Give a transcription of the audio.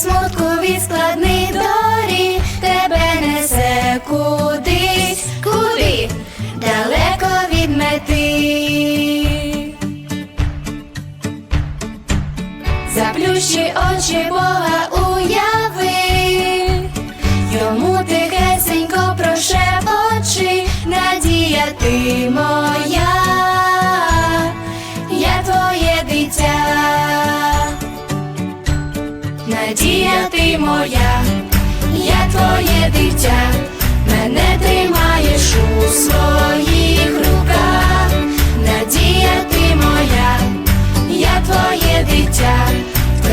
смутку від складний доріг тебе несе кудись, куди далеко від мети. Заплющи очі Бога уяви, йому тихесенько прошепочи, надія ти моя. надія ти моя, я твоє дитя, мене тримаєш у своїх руках, надія ти моя, я твоє дитя, в